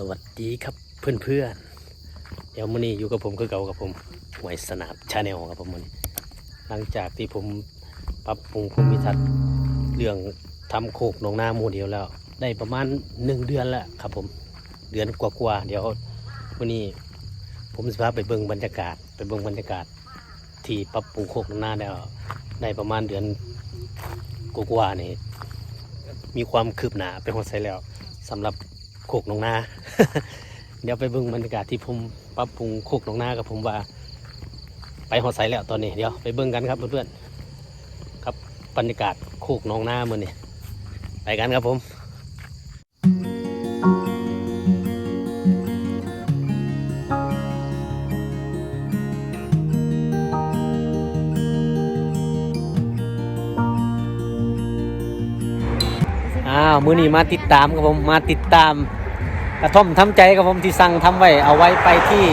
สวัสดีครับเพื่อนๆเดี๋ยวมื้อนี้อยู่กับผมคือเก่ากับผมหวยสนามชาแนลครับผมมื้อนี้หลังจากที่ผมปรับปรุงภูมิทัศน์เรื่องทำโคกหนองนาหมู่เดียวแล้ว ได้ประมาณหนึ่งเดือนแล้วครับผมเดือนกว่าๆเดี๋ยวมื้อนี้ผมจะพาไปเบิ่งบรรยากาศ ไปเบิ่งบรรยากาศ ที่ปรับปรุงโคกหนองนาแล้วได้ประมาณเดือนกว่าๆนี่มีความคืบหน้าไปหมดใส่แล้วสำหรับ โคกหนองนา เดี๋ยวไปเบิ่งบรรยากาศที่ผมปรับปรุงโคกหนองนากับผมว่า ไปหอดใสแล้วตอนนี้เดี๋ยวไปเบิ่งกันครับเพื่อนๆครับบรรยากาศโคกหนองนาเมื่อนี้ไปกันครับผมอ้าว มือนี้มาติดตามครับผม มาติดตาม กระท่อมทำใจครับผมที่สั่งทำไว้เอาไว้ไปที่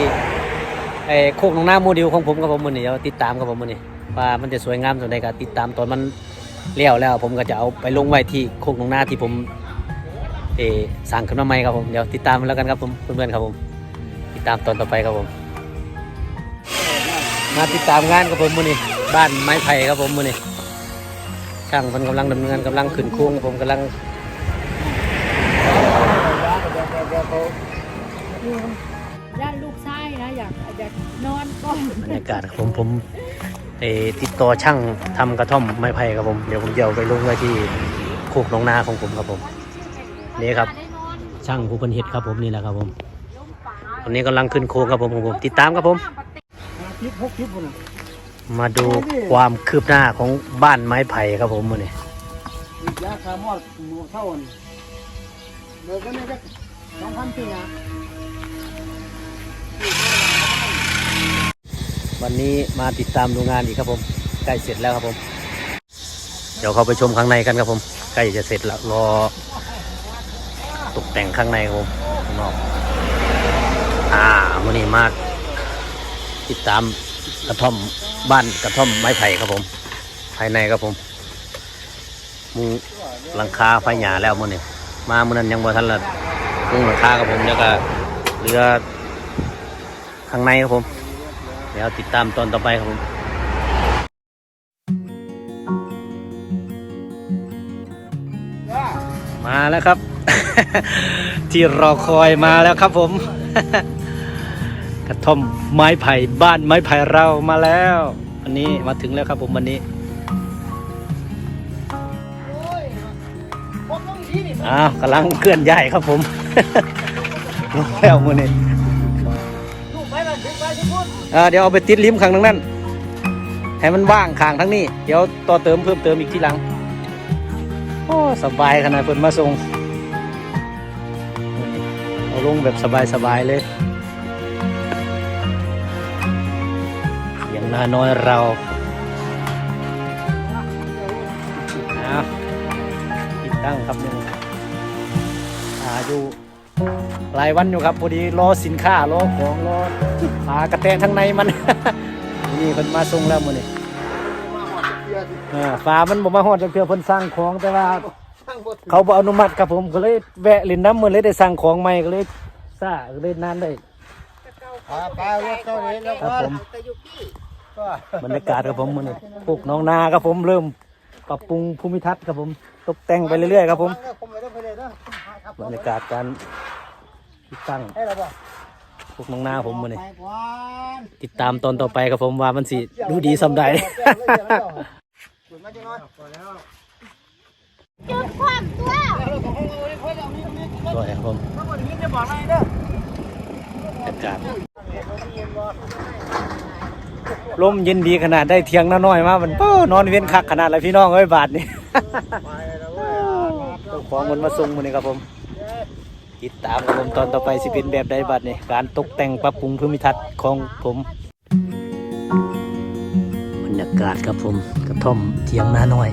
ไอ้โคกหนองนาโมเดลของผมครับผมมือนี้เดี๋ยวติดตามครับผมมือนี้ว่ามันจะสวยงามส่วนใดก็ติดตามตอนมันเลี้ยวแล้ว ผมก็จะเอาไปลงไว้ที่โคกหนองนาที่ผมเอสั่งขึ้นมาใหม่ครับผมเดี๋ยวติดตามแล้วกันครับผมเพื่อนๆครับผม ติดตามตอนต่อไปครับผม มาติดตามงานครับผมมือนี้บ้านไม้ไผ่ครับผมมือนี้ช่างมันกำลังดำเนินกำลังขึ้นโค้งผมกำลัง ย่านลูกชายนะอยากอยากนอนก่อนบรรยากาศครับผมผมเออติดต่อช่างทำกระท่อมไม้ไผ่ครับผมเดี๋ยวผมจะเอาไปลงไว้ที่โคกหนองนาของผมครับผมนี่ครับ ช่างผู้พันเฮ็ดครับผมนี่แหละครับผมวันนี้กำลังขึ้นโค้งครับผมของผมติดตามครับผมคลิปหกคลิปพุ่นน่ะมาดูความคืบหน้าของบ้านไม้ไผ่ครับผมมื้อนี้ ยาคามอดหมูเท่านี่เบิกกันได้จัก สองพันปีนะวันนี้มาติดตามดูงานอีกครับผม ใกล้เสร็จแล้วครับผม เดี๋ยวเข้าไปชมข้างในกันครับผม ใกล้จะเสร็จแล้วรอ ตกแต่งข้างในครับผมข้างนอกอ่าวันนี้มาติดตามกระท่อมบ้านกระท่อมไม้ไผ่ครับผม ภายในครับผมมุงหลังคาไฟหยาแล้วมื่อนี้มามื่อนั้นยังบ่ทันละ มุงหลังคาครับผมแล้วก็เรือข้างในครับผมเดี๋ยวติดตามตอนต่อไปครับผมมาแล้วครับ ที่รอคอยมาแล้วครับผม กระท่อมไม้ไผ่บ้านไม้ไผ่เรามาแล้ววันนี้มาถึงแล้วครับผมวันนี้อ้าวกำลังเคลื่อนย้ายครับผม ลงแล้วมือนี้ลูกไปมาถึงไปทุกคนอ่าเดี๋ยวเอาไปติดริมข้างทั้งนั้น ให้มันว่างข้างทั้งนี้ เดี๋ยวต่อเติมเพิ่มเติมอีกทีหลัง โอ้สบายขนาดเพิ่นมาส่งเอาลงแบบสบายๆเลยอย่างนาน้อยเราเอาติดตั้งครับเนี่ย อาอยู่หลายวันอยู่ครับพอดีรอสินค้ารอของรอหากระแตงข้างในมัน นี่เพิ่นมาส่งแล้วมื้อนี้มาหอดเกียร์สิอ่าฟ้ามันบ่มาฮอดจักเทื่อเพิ่นสร้างของแต่ว่าสร้างบ่ถึงเขาบ่อนุมัติครับผมก็เลยแวะเล่นน้ำมือเลยได้สั่งของใหม่ก็เลยซ่าก็เลยนานได้พาไปรถเจ้านี้แล้วครับก็ผมก็บรรยากาศครับผมมื้อนี้ปลูกน้องนาครับผมเริ่มปรับปรุงภูมิทัศน์ครับผม ตกแต่งไปเรื่อยๆครับผม ผมไม่ต้องไปเลยนะครบบรยากาศการติดตั้งให้เราบ่ปลูกน้องนาผมมื้อนี้ไปก่อนติดตามตอนต่อไปครับผมว่ามันสิดูดีสำใดขุดมาจังน้อยพอแล้วจุดความตัวเราต้องเอาไว้เพื่อนเรามีมีสวยครับผมถ้าบ่ได้ยินจะบอกอะไรเด้อบรรยากาศลมเย็นดีขนาดได้เทียงน้อยๆมามันเป้อนอนเวียนคักขนาดเลยพี่น้องเอ้ยบาทนี่ไปแล้วเว้ยเจ้าของมันมาส่งมื้อนี้ครับผม ติดตามครับผมตอนต่อไปสิเป็นแบบใดบัดนี่การตกแต่งปรับปรุงภูมิทัศน์ของผมบรรยากาศครับผมกระท่อมเทียงนาน้อย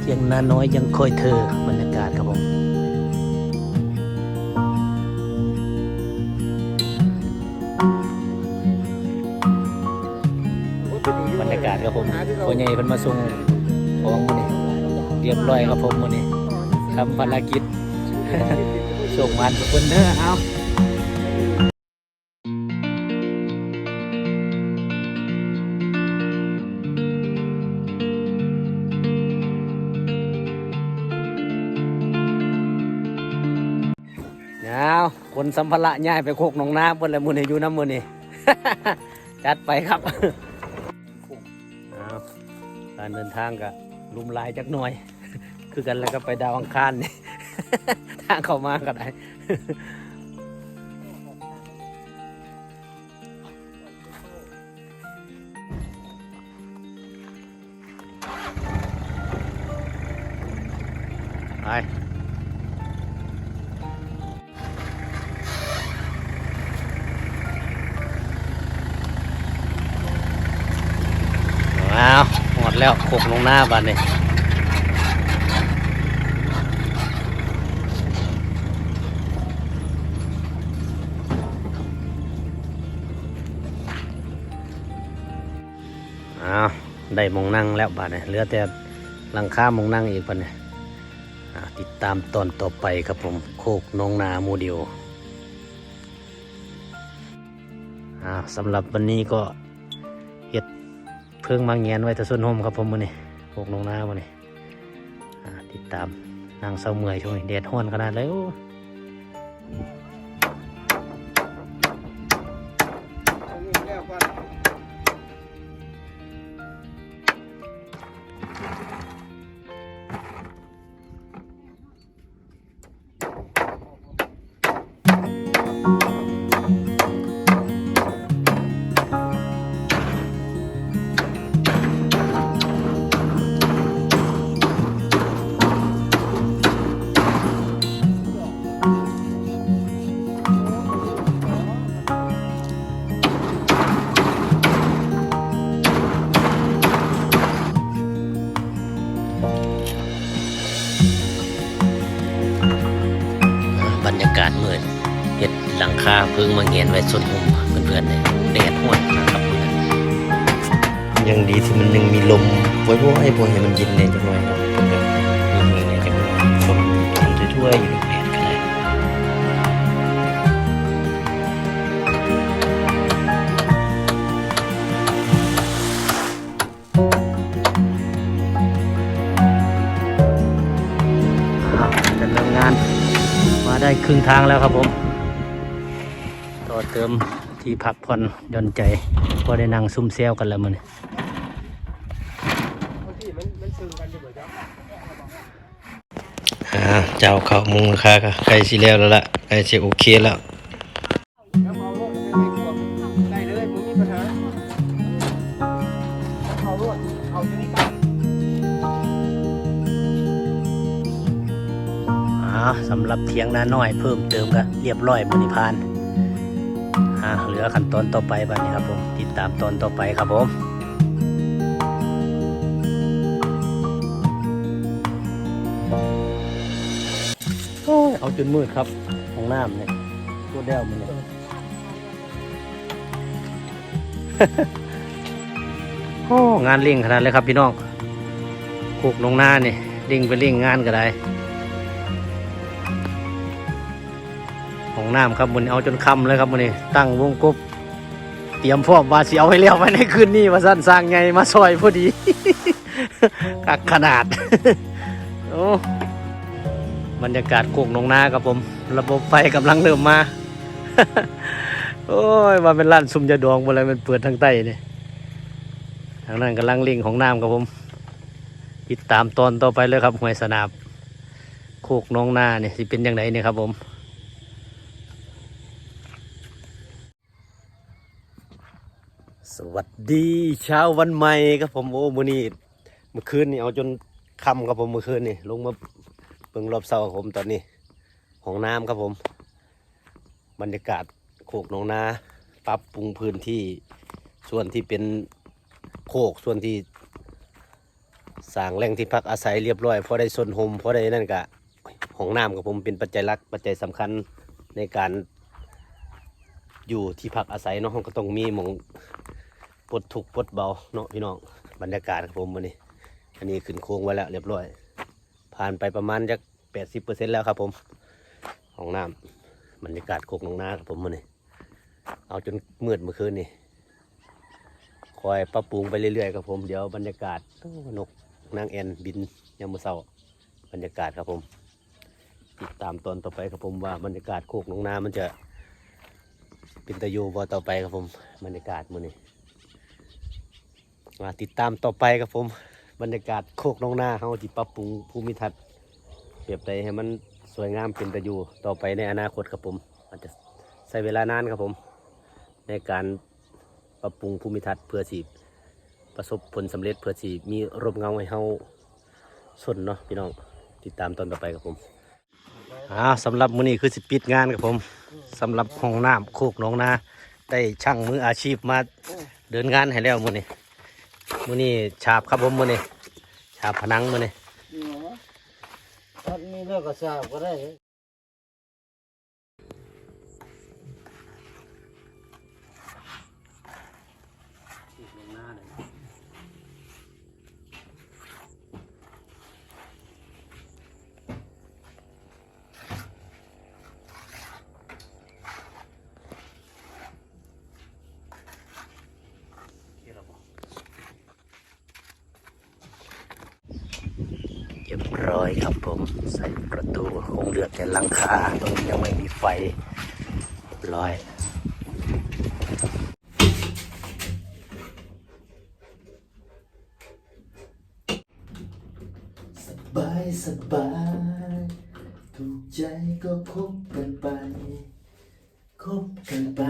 เทียงนาน้อยยังคอยเธอบรรยากาศครับผมบรรยากาศครับผมพ่อใหญ่เพิ่นมาส่งของมื้อนี้เรียบร้อยครับผมมื้อนี้ทำภารกิจ ส่งวันทุกคนเด้อเอาเอาคนสัมภาระย้ายไปโคกหนองน้ำเพิ่นเลยมือนี่อยู่น้ำมือนี่ จัดไปครับเอาการเดินทางก็ลุมลายจักหน่อย คือกันแล้วก็ไปดาวอังคารนี่ ทางเขามาก็ได้ไปว้าวหมดแล้วขบลงหน้าบ้านนี่ ได้มองนั่งแล้วบ้านนี่ยเหลือแต่หลังคามองนั่งอีกบ้านนี่อ่าติดตามตอนต่อไปครับผมโคกน้องนาโมเดลสำหรับวันนี้ก็เห็ดเพิ่งมาเงียนไว้แต่ส่วนโฮมครับผมวันนี้โคกน้องนาวันนี้อ่ติดตามนางเศร้าเมื่อยช่วงนี้แดดห้อนขนาดเลย เพิ่งมาเงียนไว้ส่วนโฮมเพื่อนๆเลยแดดห้อนนะครับยังดีที่มันยังมีลมไว้ๆให้พวกให้มันเย็นในจังหน่อยครับเพื่อนๆมีในจังหน่อยชมกินถ้วยๆอยู่ในแดดก็ได้ครับจะเริ่มงานมาได้ครึ่งทางแล้วครับผม ต่อเติมที่พักผ่อนหย่อนใจก็ได้นั่งซุ่มเซลกันแล้วมันบางทีมันมันซึงกันอยู่เบิดครับอ่าเจ้าเขามุงราคาก็ใกล้สิแล้วแล้วล่ะใกล้สิโอเคแล้วแล้วเอารถไปให้กลัวได้เลยมึงมีปัญหาเอารถเอาตัวนี้กันอ่าสำหรับเทียงนาน้อยเพิ่มเติมก็เรียบร้อยบริพาน อ่าเหลือขั้นตอนต่อไปบัดนี้ครับผม ติดตามตอนต่อไปครับผมโอ้ยเอาจนมืดครับของน้ำเนี่ยตัวเดวมันเนี่ยโอ้งานเร่งขนาดเลยครับพี่น้องโคกลงหน้านี่เร่งไปเร่งงานก็ได้ น้ำครับมันเอาจนคำเลยครับมันนี่ตั้งวงกบเตรียมพร้อมว่าสิเอาให้เลี้ยวไปในคืนนี้มาสั้นสร้างไงมาซอยพอดีกักขนาดโอ้บรรยากาศโคกนองนาครับผม ระบบไฟกำลังเริ่มมา โอ้ยมาเป็นร้านซุ่มยาดองอะไรมันเปิดทางใต้เนี่ยทางนั้นกำลังเล่งของน้ำครับผมติดตามตอนต่อไปเลยครับหวยสนาบโคกน้องนาเนี่ยสิเป็นยังไงเนี่ยครับผม สวัสดีเช้าวันใหม่ครับผมโอ้มือนี้เมื่อคืนนี่เอาจนค่ำครับผมเมื่อคืนนี่ลงมาเบิ่งรอบเสาผมตอนนี้ห้องน้ำครับผม บรรยากาศโคกหนองนาปรับปรุงพื้นที่ส่วนที่เป็นโคกส่วนที่สร้างแหล่งที่พักอาศัยเรียบร้อยพอได้ส่วนโฮมพอได้นั่นกะห้องน้ำครับผมเป็นปัจจัยหลักปัจจัยสำคัญในการอยู่ที่พักอาศัยเนาะก็ต้องมีหมอง ปลดทุกปลดเบาเนาะพี่น้องบรรยากาศครับผมวันนี้ อันนี้ขึ้นโค้งไว้แล้วเรียบร้อย ผ่านไปประมาณจักแปดสิบเปอร์เซ็นต์แล้วครับผมห้องน้ำบรรยากาศโคกหนองนาครับผมมื้อนี้ เอาจนมืดเมื่อคืนนี่คอยปรับปรุงไปเรื่อยๆครับผมเดี๋ยวบรรยากาศโอ้นกนางแอนบินยามมื้อเช้าบรรยากาศครับผม ติดตามตอนต่อไปครับผมว่าบรรยากาศโคกหนองนามันจะเป็นตะยูบ่ต่อไปครับผมบรรยากาศมื้อนี้ มาติดตามต่อไปครับผม บรรยากาศโคกหนองนาเฮาที่ปรับปรุงภูมิทัศน์เปรียบใดให้มันสวยงามเป็นตะยูต่อไปในอนาคตครับผม อาจจะใช้เวลานานครับผม ในการปรับปรุงภูมิทัศน์เพื่อสิประสบผลสำเร็จเพื่อสิมีร่มเงาให้เฮาสนเนาะพี่น้องติดตามตอนต่อไปครับผมอ่าสำหรับมื้อนี้คือสิปิดงานครับผมสำหรับห้องน้ำโคกหนองนาได้ช่างมืออาชีพมาเดินงานให้แล้วมื้อนี้ มือนี่ฉาบครับผมมือนี่ฉาบผนังมือนี้นี่หรอถ้ามีเรื่องก็ทราบก็ได้ ร้อยครับผม ใส่ประตูคงเหลือแต่ลังคาตรงนี้ยังไม่มีไฟเรียบร้อยสบายสบายถูกใจก็คบกันไป คบกันไป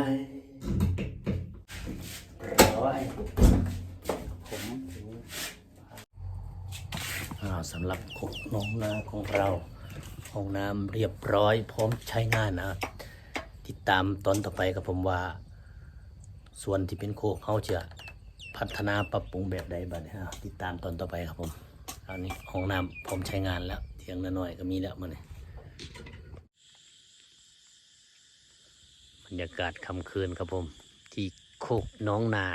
ร้อยผมถึง อ่าสำหรับกกน้องนาของเราห้องน้ำเรียบร้อยพร้อมใช้งานนะติดตามตอนต่อไปกับผมว่า ส่วนที่เป็นโคกเขาจะพัฒนาปรับปรุงแบบใดบ้างนะติดตามตอนต่อไปครับผมอันนี้ห้องน้ำพร้อมใช้งานแล้วเทียงน้อยก็มีแล้วมันนี่บรรยากาศค่ำคืนครับผม ที่โคกน้องนา